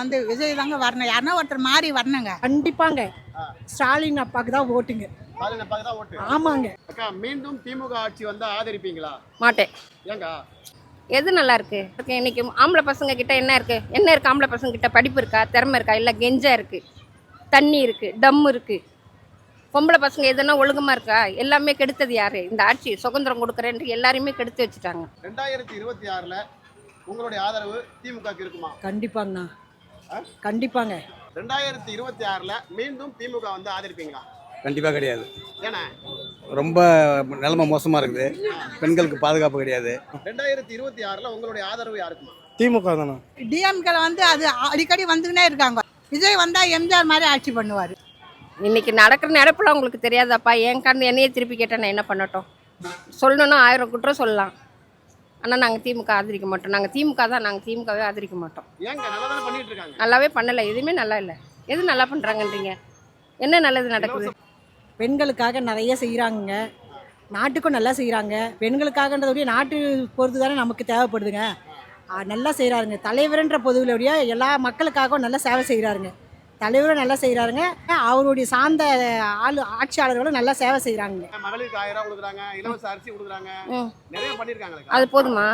வந்து விஜய் தாங்க வரணும். யாருன்னா ஒருத்தர் மாறி வரணுங்க. கண்டிப்பாங்க. ஸ்டாலின் அப்பாவுக்கு தான் ஓட்டுங்க. ஆமாங்க. அக்கா மீண்டும் திமுக ஆட்சி வந்தா ஆதரிப்பீங்களா? மாட்டேன். ஏங்கா? எது நல்லா இருக்கு? இன்னைக்கு ஆம்பளை பசங்க கிட்ட என்ன இருக்கு? என்ன இருக்கு ஆம்பளை பசங்க கிட்ட? படிப்பு இருக்கா? திறமை இருக்கா? இல்லை கெஞ்சா இருக்கு? தண்ணி இருக்கு? டம் இருக்கு? பொம்பளை பசங்க எதுனா ஒழுக்கமா இருக்கா? எல்லாமே கெடுத்தது யாரு? இந்த ஆட்சி சுதந்திரம் கொடுக்குறேன்ட்டு எல்லாரையுமே கெடுத்து வச்சுட்டாங்க. ரெண்டாயிரத்தி இருபத்தி ஆறுல உங்களுடைய ஆதரவு திமுகக்கு இருக்குமா? கண்டிப்பாங்கண்ணா. கண்டிப்பாங்க. ரெண்டாயிரத்தி இருபத்தி ஆறுல மீண்டும் திமுக வந்து ஆதரிப்பீங்களா? கண்டிப்பாக கிடையாது. ஏன்னா? ரொம்ப நிலைமை மோசமாக இருக்குது. பெண்களுக்கு பாதுகாப்பு கிடையாது. ரெண்டாயிரத்தி இருபத்தி ஆறுல உங்களுடைய ஆதரவு யாருக்குமா? திமுக தானே. டிஎம்கேல வந்து அது அடிக்கடி வந்துக்கினே இருக்காங்க. விஜய் வந்தா எம்ஜிஆர் மாதிரி ஆட்சி பண்ணுவார். இன்னைக்கு நடக்கிற நடப்புல உங்களுக்கு தெரியாதாப்பா? என் காரணம் என்னையே திருப்பி கேட்டா நான் என்ன பண்ணட்டும்? சொல்லணும்னா ஆயிரம் குற்றம் சொல்லலாம். ஆனால் நாங்கள் திமுக ஆதரிக்க மாட்டோம். நாங்கள் திமுக தான் நாங்கள் திமுகவே ஆதரிக்க மாட்டோம். ஏங்க நல்லா தானே பண்ணிட்டு இருக்காங்க? நல்லாவே பண்ணலை. எதுவுமே நல்லா இல்லை. எது நல்லா பண்ணுறாங்கன்றீங்க என்ன நல்லது நடக்குது? பெண்களுக்காக நிறைய செய்கிறாங்க நாட்டுக்கும் நல்லா செய்கிறாங்க பெண்களுக்காகன்றத விட நாட்டு பொறுத்து தானே நமக்கு தேவைப்படுதுங்க. நல்லா செய்கிறாருங்க தலைவர்ன்ற பொதுவிலுடைய எல்லா மக்களுக்காகவும் நல்லா சேவை செய்கிறாருங்க தலைவரும் நல்லா செய்கிறாருங்க அவருடைய சார்ந்த ஆளு ஆட்சியாளர்களும் நல்லா சேவை செய்கிறாங்க அது போதுமா?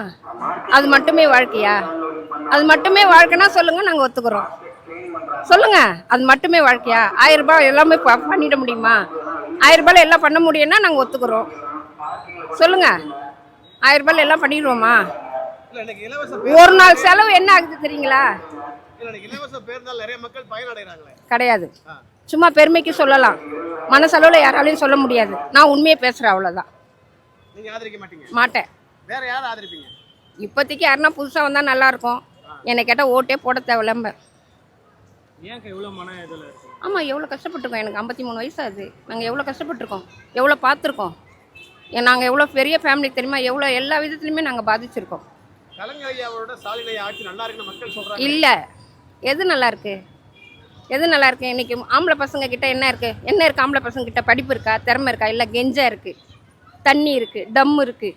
அது மட்டுமே வாழ்க்கையா? அது மட்டுமே வாழ்க்கைனா சொல்லுங்க நாங்கள் ஒத்துக்கிறோம். சொல்லுங்க அது மட்டுமே வாழ்க்கையா? ஆயிரம் ரூபாய் எல்லாமே பண்ணிட முடியுமா? ஆயிரம் ரூபாயில எல்லாம் பண்ண முடியும்னா நாங்கள் ஒத்துக்கிறோம். சொல்லுங்க ஆயிரம் ரூபாயில எல்லாம் பண்ணிடுவோமா? ஒரு நாள் செலவு என்ன ஆகுது தெரியுங்களா? கிடையாது. சும்மா பெருமைக்கு சொல்லலாம். மனசளவில் யாராலையும் சொல்ல முடியாது. நான் உண்மையை பேசுகிறேன் அவ்வளோதான் மாட்டேன். வேற யாரை ஆதரிப்பீங்க? இப்போதைக்கு யாருன்னா புதுசாக வந்தால் நல்லாயிருக்கும். என்னை கேட்டால் ஓட்டே போட தேவையில்ல ஏன் இவ்வளவு மன இதுல இருக்கு? ஆமாம் எவ்வளோ கஷ்டப்பட்டிருக்கோம். எனக்கு ஐம்பத்தி மூணு வயசு ஆகுது. நாங்கள் எவ்வளோ கஷ்டப்பட்டிருக்கோம். எவ்வளோ பார்த்துருக்கோம். நாங்கள் எவ்வளோ பெரிய ஃபேமிலி தெரியுமா? எவ்வளோ எல்லா விதத்துலையுமே நாங்கள் பாதிச்சிருக்கோம். கலைஞர் ஐயா அவரோட ஸ்டாலின் ஐயா ஆட்சி நல்லா இருக்குன்னு மக்கள் சொல்றாங்க. இல்லை. எது நல்லா இருக்கு எது நல்லா இருக்கு இன்னைக்கு ஆம்பளை பசங்க கிட்ட என்ன இருக்கு? என்ன இருக்கு ஆம்பளை பசங்க கிட்ட? படிப்பு இருக்கா? திறமை இருக்கா? இல்லை கெஞ்சா இருக்கு? தண்ணி இருக்கு? டம் இருக்கு?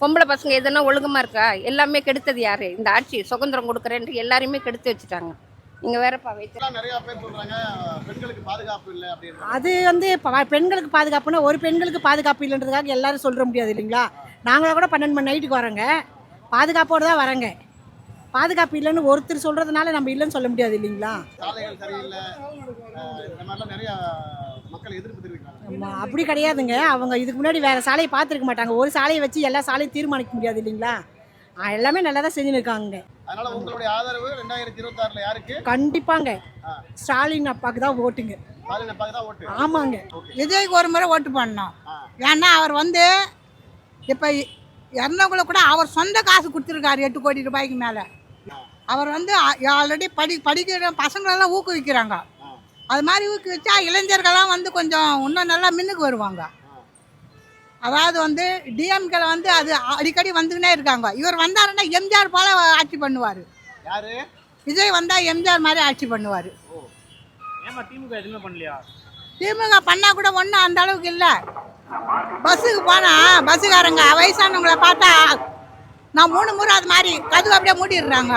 பொம்பளை பசங்க எதுனா ஒழுக்கமா இருக்கா? எல்லாமே கெடுத்தது யாரு? இந்த ஆட்சி சுதந்திரம் கொடுக்குறேன்ட்டு எல்லாரையுமே கெடுத்து வச்சுட்டாங்க. நீங்க வேறப்பா வைத்து இதெல்லாம் நிறைய பேர் சொல்றாங்க பெண்களுக்கு பாதுகாப்பு இல்லை அப்படின்னு அது வந்து பெண்களுக்கு பாதுகாப்புனா ஒரு பெண்களுக்கு பாதுகாப்பு இல்லைன்றதுக்காக எல்லாரும் சொல்ல முடியாது இல்லைங்களா? நாங்களா கூட பன்னெண்டு மணி நைட்டுக்கு வரோங்க. பாதுகாப்போடு தான் வரோங்க. பாதுகாப்பு இல்லைன்னு ஒருத்தர் சொல்கிறதுனால நம்ம இல்லைன்னு சொல்ல முடியாது இல்லைங்களா? சாலைகள் சரியில்லை. அஹ் இந்த மாதிரிலாம் நிறைய மக்கள் எதிர்ப்பு தெரிவிக்கிறாங்க. ஆமா, அப்படி கிடையாதுங்க. அவங்க இதுக்கு முன்னாடி வேறு சாலையை பார்த்துருக்க மாட்டாங்க. ஒரு சாலையை வச்சு எல்லா சாலையும் தீர்மானிக்க முடியாது இல்லைங்களா? ஆ, எல்லாமே நல்லா தான் யாருக்கு? கண்டிப்பாங்க. ஸ்டாலின் அப்பாவுக்கு தான் ஓட்டுங்க. ஸ்டாலினை பார்க்க தான் ஓட்டு? ஆமாங்க. விஜய்க்கு ஒரு முறை ஓட்டு பண்ணணும் ஏன்னா அவர் வந்து இப்போ இறந்தவங்கள கூட அவர் சொந்த காசு கொடுத்துருக்காரு எட்டு கோடி ரூபாய்க்கு மேலே. அவர் வந்து ஆல்ரெடி படி படிக்கிற பசங்களெல்லாம் ஊக்குவிக்கிறாங்க. அது மாதிரி ஊக்குவிச்சா இளைஞர்கள்லாம் வந்து கொஞ்சம் இன்னும் நல்லா மின்னுக்கு வருவாங்க. அதாவது வந்து டிஎம்கேல வந்து அது அடிக்கடி வந்துக்கினே இருக்காங்க. இவர் வந்தாருன்னா எம்ஜிஆர் போல ஆட்சி பண்ணுவார். விஜய் வந்தால் எம்ஜிஆர் மாதிரி ஆட்சி பண்ணுவார். திமுக எதுவுமே பண்ணலையா? திமுக பண்ணா கூட ஒன்றும் அந்த அளவுக்கு இல்லை. பஸ்ஸுக்கு போனால் பஸ்ஸுக்காரங்க வயசானவங்கள பார்த்தா நான் மூணு முறை அது மாதிரி கதவு அப்படியே மூடிடுறாங்க.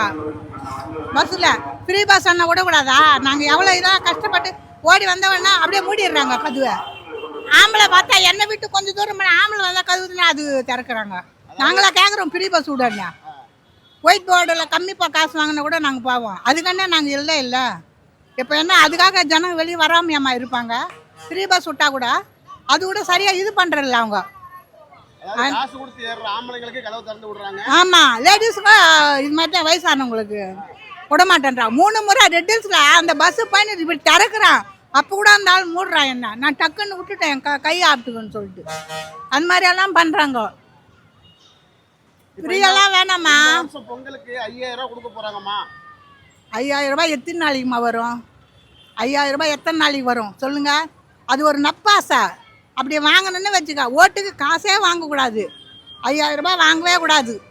பஸ்ஸில் ஃப்ரீ பஸ் அண்ணா விடக்கூடாதா? நாங்கள் எவ்வளோ இதாக கஷ்டப்பட்டு ஓடி வந்தவன்னா அப்படியே மூடிடுறாங்க கதவை. ஆம்பளை பார்த்தா என்னை விட்டு கொஞ்சம் தூரம் ஆம்பளை வந்தால் கதவுனா அது திறக்கிறாங்க. நாங்களா கேட்குறோம் ஃப்ரீ பஸ் விடணும் ஒயிட் போர்டில் கம்மி காசு வாங்கினா கூட நாங்கள் போவோம். அதுக்கான நாங்கள் இல்லை இல்லை. இப்போ என்ன அதுக்காக ஜனம் வெளியே வராமையம்மா இருப்பாங்க. ஃப்ரீ பஸ் விட்டா கூட அது கூட சரியாக இது பண்ணுறதில்ல அவங்க. காசு கொடுத்து ஏறுற ஆம்பளைங்களுக்கு கதவு திறந்து விடுறாங்க. ஆமாம் லேடிஸுக்கும் இது மாதிரி தான் வயசானவங்களுக்கு விட மாட்டேன்றான் மூணு முறை ரெட் ஹில்ஸில் அந்த பஸ்ஸு பயணி இப்படி திறக்கிறான். அப்போ கூட அந்த ஆள் மூடுறான் என்ன? நான் டக்குன்னு விட்டுட்டேன் என் க ஆப்பிட்டுக்குன்னு சொல்லிட்டு. அந்த மாதிரியெல்லாம் பண்ணுறாங்க ஃப்ரீயெல்லாம் வேணாம்மா பொங்கலுக்கு ஐயாயிரம் ரூபாய் கொடுக்க போறாங்கம்மா. ஐயாயிரம் ரூபாய் எத்தனை நாளைக்குமா வரும்? ஐயாயிரம் ரூபாய் எத்தனை நாளைக்கு வரும்? சொல்லுங்க. அது ஒரு நப்பாசை. அப்படி வாங்கணும்னு வச்சுக்க. ஓட்டுக்கு காசே வாங்கக்கூடாது. ஐயாயிரம் ரூபாய் வாங்கவே கூடாது.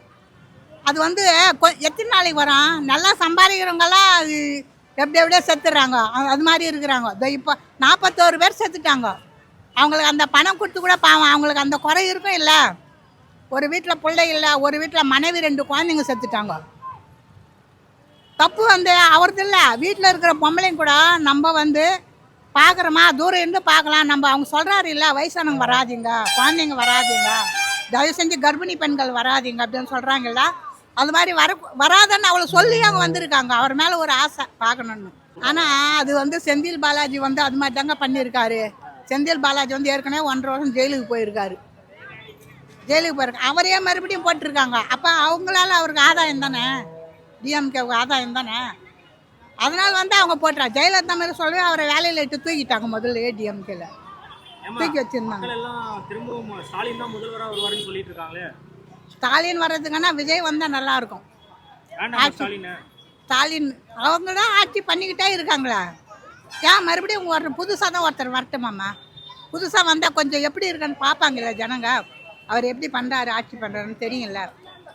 அது வந்து கொ- எத்தனை நாளைக்கு வரும்? நல்லா சம்பாதிக்கிறவங்கெல்லாம் அது எப்படி எப்படியோ செத்துடுறாங்க. அது மாதிரி இருக்கிறாங்க. இதோ இப்போ நாற்பத்தோரு பேர் செத்துட்டாங்க. அவங்களுக்கு அந்த பணம் கொடுத்து கூட பாவம். அவங்களுக்கு அந்த குறை இருக்கும் இல்லை. ஒரு வீட்டில் பிள்ளை இல்லை. ஒரு வீட்டில் மனைவி ரெண்டு குழந்தைங்க செத்துட்டாங்க. தப்பு வந்து அவரது இல்லை. வீட்டில் இருக்கிற பொம்பளைங்க கூட நம்ம வந்து பார்க்குறோமா தூரம் இருந்து பார்க்கலாம் நம்ம அவங்க சொல்கிறாரு இல்லை வயசானவங்க வராதீங்க குழந்தைங்க வராதீங்க. தயவு செஞ்சு கர்ப்பிணி பெண்கள் வராதீங்க அப்படின்னு சொல்கிறாங்கல்ல அது மாதிரி வர வராதன்னு அவளை சொல்லி அவங்க வந்திருக்காங்க. அவர் மேலே ஒரு ஆசை பார்க்கணுன்னு ஆனால் அது வந்து செந்தில் பாலாஜி வந்து அது மாதிரி தாங்க பண்ணியிருக்காரு. செந்தில் பாலாஜி வந்து ஏற்கனவே ஒன்றரை வருஷம் ஜெயிலுக்கு போயிருக்காரு. ஜெயிலுக்கு போயிருக்காங்க அவரையே மறுபடியும் போட்டிருக்காங்க. அப்போ அவங்களால அவருக்கு ஆதாயம் தானே? டிஎம்கேவுக்கு ஆதாயம் தானே? அதனால வந்து அவங்க போட்டுறா. ஜெயலலிதா மாதிரி சொல்லி அவரை வேலையில் இட்டு தூக்கிட்டாங்க முதல்ல டிஎம்கேல ஏம்மா, தூக்கி வச்சிருந்தாங்க. திரும்பவும் ஸ்டாலின் தான் முதல்வரா வருவாருன்னு சொல்லிட்டு இருக்காங்களே ஸ்டாலின் வர்றதுக்குன்னா விஜய் வந்தால் நல்லா இருக்கும். ஸ்டாலின்? அவங்க தான் ஆட்சி பண்ணிக்கிட்டே இருக்காங்களா. ஏன் மறுபடியும் ஒரு புதுசாக தான் ஒருத்தர் வரட்டுமாம்மா புதுசாக வந்தால் கொஞ்சம் எப்படி இருக்குன்னு பார்ப்பாங்கல்ல ஜனங்க. அவர் எப்படி பண்ணுறாரு ஆட்சி பண்ணுறாருன்னு தெரியும்ல.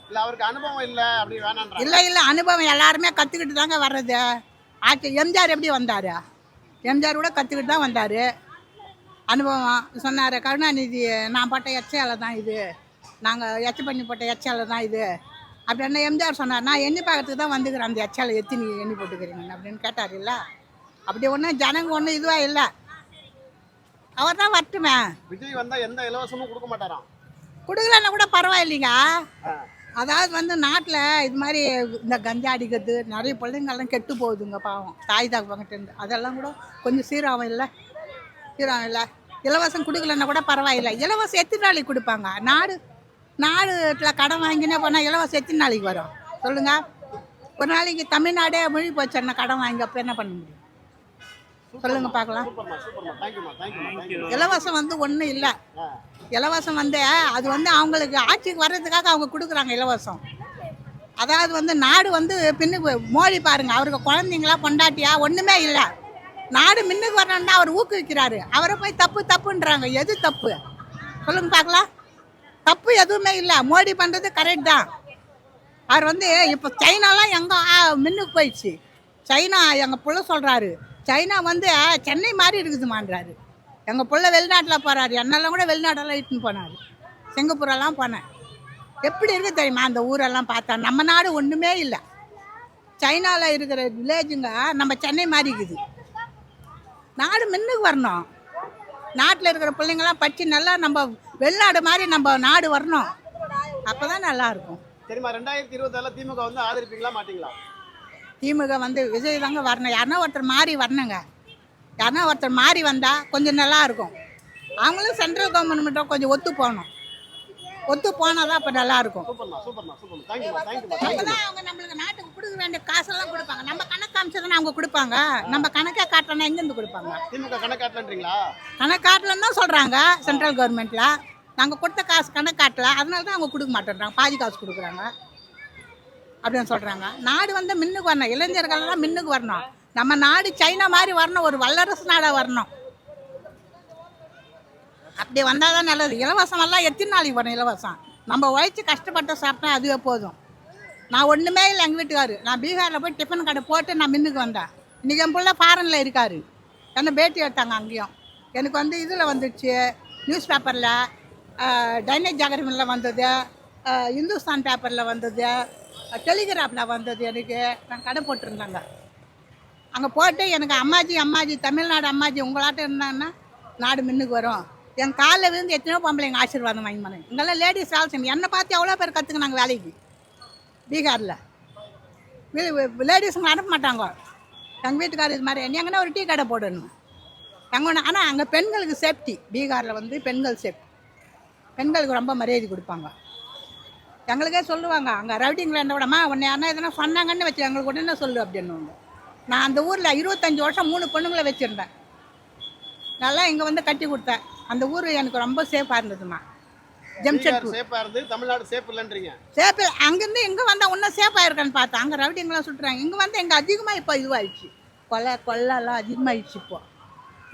இல்ல அவருக்கு அனுபவம் இல்ல அப்படி வேணான்ற இல்லை இல்லை அனுபவம் எல்லாருமே கற்றுக்கிட்டு தாங்க வர்றது. ஆட்சி எம்ஜிஆர் எப்படி வந்தார்? எம்ஜிஆர் கூட கற்றுக்கிட்டு தான் வந்தார். அனுபவம் சொன்னார் கருணாநிதி நான் போட்ட எச்சையால தான் இது. நாங்கள் எச்ச பண்ணி போட்ட எச்சையால தான் இது. அப்படின்னு எம்ஜிஆர் சொன்னார். நான் எண்ணி பார்க்கறதுக்கு தான் வந்துக்கிறேன். அந்த எச்சையால எத்தி நீங்கள் எண்ணி போட்டுக்கிறீங்க அப்படின்னு கேட்டார் இல்லை. அப்படி ஒன்றும் ஜனங்க ஒன்றும் இதுவாக இல்லை. அவர் தான் வரட்டுமே. விஜய் வந்தா எந்த இலவசமும் கொடுக்க மாட்டாராம். கொடுக்கலன்னா கூட பரவாயில்லைங்க. அதாவது வந்து நாட்டில் இது மாதிரி இந்த கஞ்சா அடிக்கிறது நிறைய பிள்ளைங்கள்லாம் கெட்டு போகுதுங்க பாவம். தாய் தாக்குவாங்கிட்ட அதெல்லாம் கூட கொஞ்சம் சீராகும் இல்லை. சீராகும் இல்லை. இலவசம் கொடுக்கலன்னா கூட பரவாயில்லை. இலவசம் எத்தனை நாளைக்கு கொடுப்பாங்க? நாடு நாடுல கடன் வாங்கினே போனால் இலவசம் எத்தனை நாளைக்கு வரும்? சொல்லுங்கள் ஒரு நாளைக்கு தமிழ்நாடே மொழி போச்சுன்னா கடன் வாங்கி அப்போ என்ன பண்ண முடியும்? சொல்லுங்க பார்க்கலாம். இலவசம் வந்து ஒன்றும் இல்லை. இலவசம் வந்து அது வந்து அவங்களுக்கு ஆட்சிக்கு வர்றதுக்காக அவங்க கொடுக்குறாங்க இலவசம். அதாவது வந்து நாடு வந்து பின்னுக்கு மோடி பாருங்க. அவருக்கு குழந்தைங்களா பொண்டாட்டியா ஒன்றுமே இல்லை. நாடு மின்னுக்கு வரணும்னா அவர் ஊக்குவிக்கிறாரு. அவரை போய் தப்பு தப்புன்றாங்க. எது தப்பு? சொல்லுங்க பார்க்கலாம். தப்பு எதுவுமே இல்லை. மோடி பண்ணுறது கரெக்ட் தான். அவர் வந்து இப்போ சைனாலாம் எங்கே மின்னுக்கு போயிடுச்சு. சைனா எங்கள் புள்ள சொல்கிறாரு சைனா வந்து சென்னை மாதிரி இருக்குதுமான்றாரு. எங்கள் பிள்ளை வெளிநாட்டில் போகிறாரு என்னெல்லாம் கூட வெளிநாட்டெல்லாம் இட்டுன்னு போனார். சிங்கப்பூரெல்லாம் போனேன். எப்படி இருக்குது தெரியுமா? அந்த ஊரெல்லாம் பார்த்தா நம்ம நாடு ஒன்றுமே இல்லை. சைனாவில் இருக்கிற வில்லேஜுங்க நம்ம சென்னை மாதிரி இருக்குது. நாடு மின்னுக்கு வரணும். நாட்டில் இருக்கிற பிள்ளைங்களாம் படித்து நல்லா நம்ம வெளிநாடு மாதிரி நம்ம நாடு வரணும். அப்போ தான் நல்லாயிருக்கும் சரிம்மா ரெண்டாயிரத்தி இருபத்தாறுல திமுக வந்து ஆதரிப்பீங்களா மாட்டிங்களா? திமுக வந்து விஜய் தாங்க வரணும். யாருன்னா ஒருத்தர் மாறி வரணுங்க. யாருன்னா ஒருத்தர் மாறி வந்தால் கொஞ்சம் நல்லா இருக்கும் அவங்களும் சென்ட்ரல் கவர்மெண்ட்டும் கொஞ்சம் ஒத்து போகணும். ஒத்து போனால் தான் அப்போ நல்லா இருக்கும் சூப்பர்மா சூப்பர்மா. சூப்பர்மா தேங்க்யூமா தேங்க்யூமா தேங்க்யூமா அப்பதான் அவங்க நம்மளுக்கு நாட்டுக்கு கொடுக்க வேண்டிய காசெல்லாம் கொடுப்பாங்க. நம்ம கணக்கு காமிச்சதானே அவங்க கொடுப்பாங்க. நம்ம கணக்கே காட்டணும் எங்கேருந்து கொடுப்பாங்க? கணக்கு காட்டலன்னு தான் சொல்கிறாங்க சென்ட்ரல் கவர்மெண்ட்டில் நாங்கள் கொடுத்த காசு கணக்கு காட்டல. அதனால தான் அவங்க கொடுக்க மாட்டேன்றாங்க. பாதி காசு கொடுக்குறாங்க. அப்படின்னு சொல்கிறாங்க நாடு வந்து மின்னுக்கு வரணும். இளைஞர்கள்லாம் மின்னுக்கு வரணும். நம்ம நாடு சைனா மாதிரி வரணும். ஒரு வல்லரசு நாடாக வரணும். அப்படி வந்தால் தான் நல்லது இலவசமெல்லாம் எத்தனை நாளைக்கு வரும் இலவசம்? நம்ம உழைச்சி கஷ்டப்பட்டு சாப்பிட்டா அதுவே போதும். நான் ஒன்றுமே இல்லை எங்கள் வீட்டுக்காரு. நான் பீகாரில் போய் டிஃபன் கடை போட்டு நான் மின்னுக்கு வந்தேன். இன்றைக்கி என் பிள்ளை ஃபாரினில் இருக்கார். என்ன பேட்டி எடுத்தாங்க அங்கேயும். எனக்கு வந்து இதில் வந்துடுச்சு நியூஸ் பேப்பரில் டைனேஜ் ஜாகரமில் வந்தது. இந்துஸ்தான் பேப்பரில் வந்தது. டெலிகிராஃபில் வந்தது எனக்கு. நான் கடை போட்டிருந்தாங்க. அங்கே போட்டு எனக்கு அம்மாஜி அம்மாஜி தமிழ்நாடு அம்மாஜி உங்களாட்ட இருந்தாங்கன்னா நாடு மின்னுக்கு வரும். என் காலில் விழுந்து எத்தனையோ பொம்பளைங்க ஆசீர்வாதம் வாங்கி பண்ணேன் இங்கெல்லாம் லேடிஸ் வேலை செய்யணும் என்னை பார்த்து எவ்வளோ பேர் கற்றுக்குனாங்க வேலைக்கு? பீகாரில். லேடிஸுங்க அனுப்ப மாட்டாங்க. எங்கள் வீட்டுக்காரர் இது மாதிரி எங்கன்னா ஒரு டீ கடை போடணும் எங்கே ஆனால் அங்கே பெண்களுக்கு சேஃப்டி பீகாரில் வந்து பெண்கள் சேஃப்டி பெண்களுக்கு ரொம்ப மரியாதை கொடுப்பாங்க. எங்களுக்கே சொல்லுவாங்க அங்கே ரவுடிங்களை என்ன விடமா உன்னை யாருன்னா எதனா சொன்னாங்கன்னு வச்சு எங்களுக்கு உடனே சொல்லு அப்படின்னுவாங்க நான் அந்த ஊரில் இருபத்தஞ்சி வருஷம் மூணு பொண்ணுங்களை வச்சுருந்தேன். நல்லா இங்கே வந்து கட்டி கொடுத்தேன். அந்த ஊர் எனக்கு ரொம்ப சேஃபாக இருந்ததுமா ஜம்ஷெட்பூர். சேஃபா இருந்து தமிழ்நாடு சேஃப் இல்லைன்றீங்க. சேஃபு அங்கேருந்து இங்கே வந்தால் இன்னும் சேஃபாக இருக்கான்னு பார்த்தேன் அங்கே ரவுடிங்கெல்லாம் சுட்டுறாங்க. இங்கே வந்து எங்கே அதிகமாக இப்போ இதுவாகிடுச்சு கொலை கொள்ளலாம் அதிகமாகிடுச்சு இப்போ.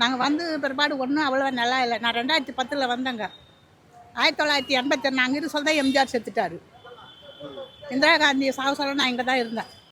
நாங்கள் வந்து பிற்பாடு ஒன்றும் அவ்வளோவா நல்லா இல்லை. நான் ரெண்டாயிரத்தி பத்தில் வந்தேங்க. ஆயிரத்தி தொள்ளாயிரத்தி எண்பத்தி நாங்கள் இரு சொல்ல எம்ஜிஆர் செத்துட்டார். இந்திரா காந்தி சாவு சொல்ல நான் இங்கே தான் இருந்தேன்.